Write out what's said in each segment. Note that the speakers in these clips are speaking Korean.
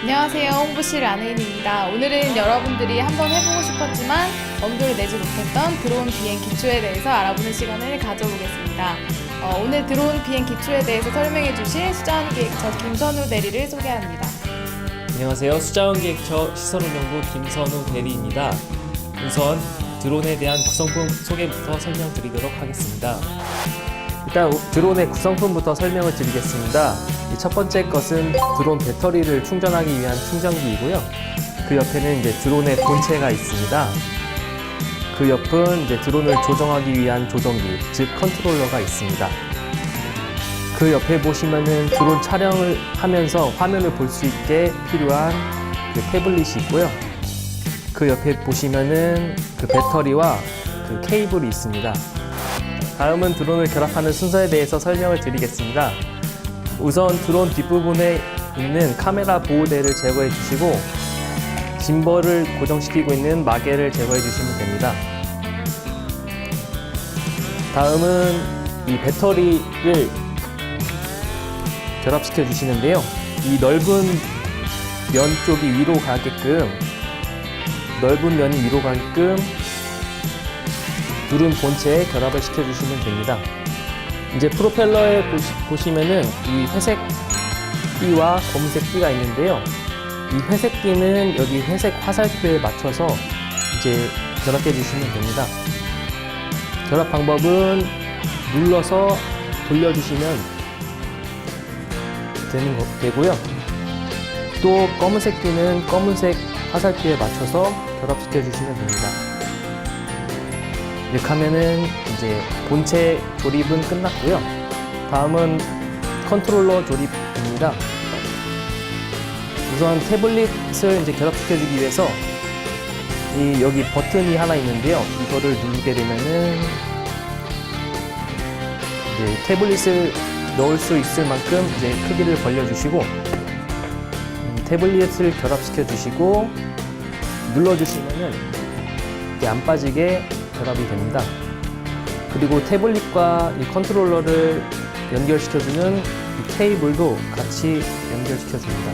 안녕하세요. 홍보실 안혜인입니다. 오늘은 여러분들이 한번 해보고 싶었지만 엄두를 내지 못했던 드론 비행 기초에 대해서 알아보는 시간을 가져보겠습니다. 어, 오늘 드론 비행 기초에 대해서 설명해 주실 수자원 기획처 김선우 대리를 소개합니다. 안녕하세요. 수자원 기획처 시설운영부 김선우 대리입니다. 우선 드론에 대한 구성품 소개부터 설명드리도록 하겠습니다. 일단 드론의 구성품부터 설명을 드리겠습니다. 이첫 번째 것은 드론 배터리를 충전하기 위한 충전기이고요. 그 옆에는 이제 드론의 본체가 있습니다. 그 옆은 이제 드론을 조정하기 위한 조정기, 즉 컨트롤러가 있습니다. 그 옆에 보시면은 드론 촬영을 하면서 화면을 볼 수 있게 필요한 그 태블릿이 있고요. 그 옆에 보시면은 그 배터리와 그 케이블이 있습니다. 다음은 드론을 결합하는 순서에 대해서 설명을 드리겠습니다. 우선 드론 뒷부분에 있는 카메라 보호대를 제거해 주시고 짐벌을 고정시키고 있는 마개를 제거해 주시면 됩니다. 다음은 이 배터리를 결합시켜 주시는데요. 이 넓은 면 쪽이 위로 가게끔 넓은 면이 위로 가게끔 누른 본체에 결합을 시켜 주시면 됩니다. 이제 프로펠러에 보시, 면은이 회색 띠와 검은색 띠가 있는데요. 이 회색 띠는 여기 회색 화살표에 맞춰서 이제 결합해 주시면 됩니다. 결합 방법은 눌러서 돌려주시면 되는 거, 되고요. 또 검은색 띠는 검은색 화살표에 맞춰서 결합시켜 주시면 됩니다. 이렇게 하면은 이제 본체 조립은 끝났고요. 다음은 컨트롤러 조립입니다. 우선 태블릿을 이제 결합시켜주기 위해서 이 여기 버튼이 하나 있는데요. 이거를 누르게 되면은 이제 태블릿을 넣을 수 있을 만큼 이제 크기를 벌려주시고 음, 태블릿을 결합시켜 주시고 눌러주시면은 안 빠지게 결합이 됩니다. 그리고 태블릿과 이 컨트롤러를 연결시켜주는 이 케이블도 같이 연결시켜줍니다.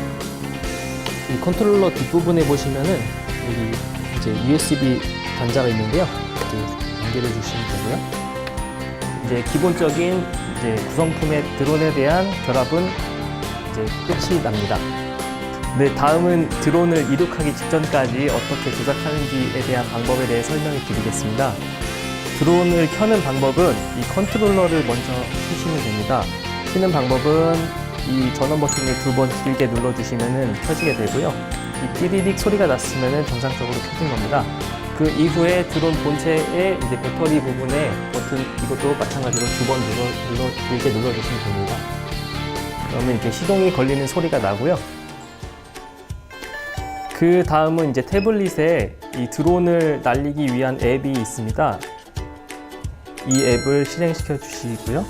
이 컨트롤러 뒷부분에 보시면은 여기 이제 USB 단자가 있는데요. 연결해 주시면 되고요. 이제 기본적인 이제 구성품의 드론에 대한 결합은 이제 끝이 납니다. 네, 다음은 드론을 이륙하기 직전까지 어떻게 조작하는지에 대한 방법에 대해 설명을 드리겠습니다. 드론을 켜는 방법은 이 컨트롤러를 먼저 켜시면 됩니다. 켜는 방법은 이 전원 버튼을 두 번 길게 눌러주시면 켜지게 되고요. 이 띠리릭 소리가 났으면 정상적으로 켜진 겁니다. 그 이후에 드론 본체의 이제 배터리 부분에 버튼 이것도 마찬가지로 두 번 눌러, 눌러 길게 눌러주시면 됩니다. 그러면 이렇게 시동이 걸리는 소리가 나고요. 그 다음은 이제 태블릿에 이 드론을 날리기 위한 앱이 있습니다. 이 앱을 실행시켜 주시고요.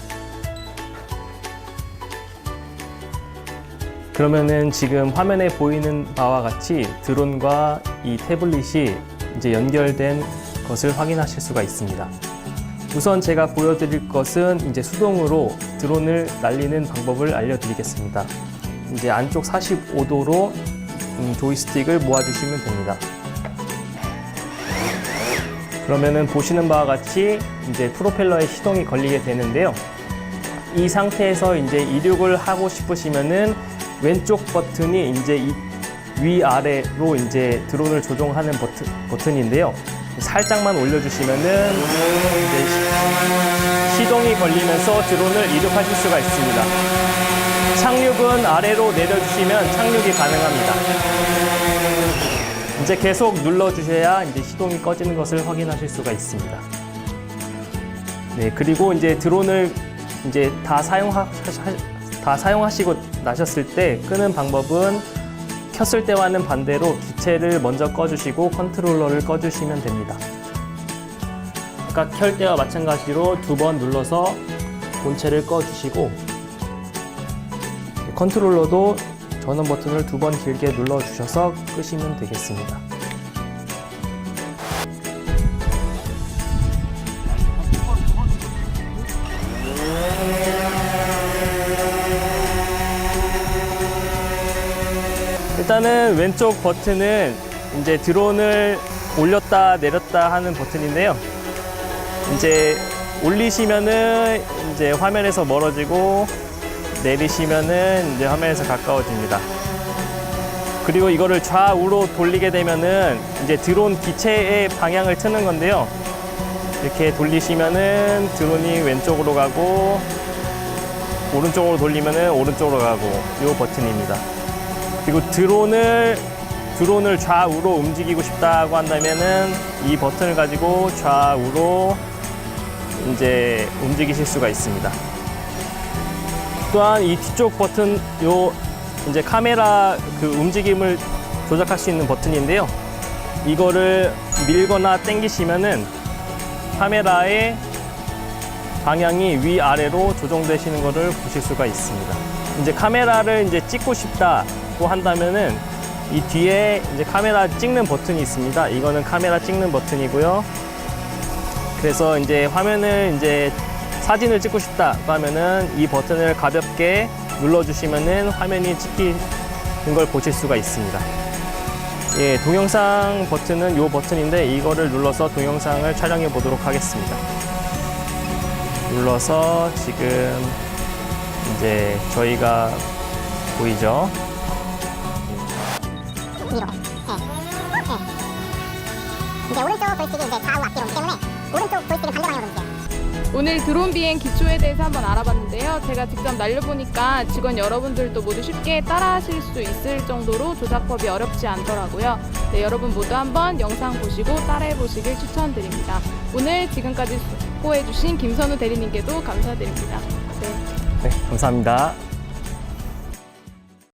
그러면은 지금 화면에 보이는 바와 같이 드론과 이 태블릿이 이제 연결된 것을 확인하실 수가 있습니다. 우선 제가 보여드릴 것은 이제 수동으로 드론을 날리는 방법을 알려드리겠습니다. 이제 안쪽 45도로 음, 조이스틱을 모아주시면 됩니다. 그러면은 보시는 바와 같이 이제 프로펠러에 시동이 걸리게 되는데요. 이 상태에서 이제 이륙을 하고 싶으시면은 왼쪽 버튼이 이제 이 위아래로 이제 드론을 조종하는 버튼, 버튼인데요. 살짝만 올려주시면은 시동이 걸리면서 드론을 이륙하실 수가 있습니다. 착륙은 아래로 내려주시면 착륙이 가능합니다. 이제 계속 눌러주셔야 이제 시동이 꺼지는 것을 확인하실 수가 있습니다. 네, 그리고 이제 드론을 이제 다 사용하, 다 사용하시고 나셨을 때 끄는 방법은 켰을 때와는 반대로 기체를 먼저 꺼주시고 컨트롤러를 꺼주시면 됩니다. 아까 켤 때와 마찬가지로 두 번 눌러서 본체를 꺼주시고 컨트롤러도 전원 버튼을 두 번 길게 눌러주셔서 끄시면 되겠습니다. 일단은 왼쪽 버튼은 이제 드론을 올렸다 내렸다 하는 버튼인데요. 이제 올리시면은 이제 화면에서 멀어지고 내리시면은 이제 화면에서 가까워집니다. 그리고 이거를 좌우로 돌리게 되면은 이제 드론 기체의 방향을 트는 건데요. 이렇게 돌리시면은 드론이 왼쪽으로 가고 오른쪽으로 돌리면은 오른쪽으로 가고 이 버튼입니다. 그리고 드론을 드론을 좌우로 움직이고 싶다고 한다면은 이 버튼을 가지고 좌우로 이제 움직이실 수가 있습니다. 또한 이 뒤쪽 버튼 요 이제 카메라 그 움직임을 조작할 수 있는 버튼인데요. 이거를 밀거나 당기시면은 카메라의 방향이 위아래로 조정되시는 것을 보실 수가 있습니다. 이제 카메라를 이제 찍고 싶다고 한다면은 이 뒤에 이제 카메라 찍는 버튼이 있습니다. 이거는 카메라 찍는 버튼이고요. 그래서 이제 화면을 이제 사진을 찍고 싶다고 하면은 이 버튼을 가볍게 눌러주시면은 화면이 찍히는 걸 보실 수가 있습니다. 예, 동영상 버튼은 이 버튼인데 이거를 눌러서 동영상을 촬영해 보도록 하겠습니다. 눌러서 지금 이제 저희가 보이죠? 이제 오른쪽 볼스틱이 이제 좌우 앞뒤로 때문에 오른쪽 볼스틱은 반대 방향으로 움직여요. 오늘 드론 비행 기초에 대해서 한번 알아봤는데요. 제가 직접 날려보니까 직원 여러분들도 모두 쉽게 따라하실 수 있을 정도로 조작법이 어렵지 않더라고요. 네, 여러분 모두 한번 영상 보시고 따라해 보시길 추천드립니다. 오늘 지금까지 수고해주신 김선우 대리님께도 감사드립니다. 네. 네, 감사합니다.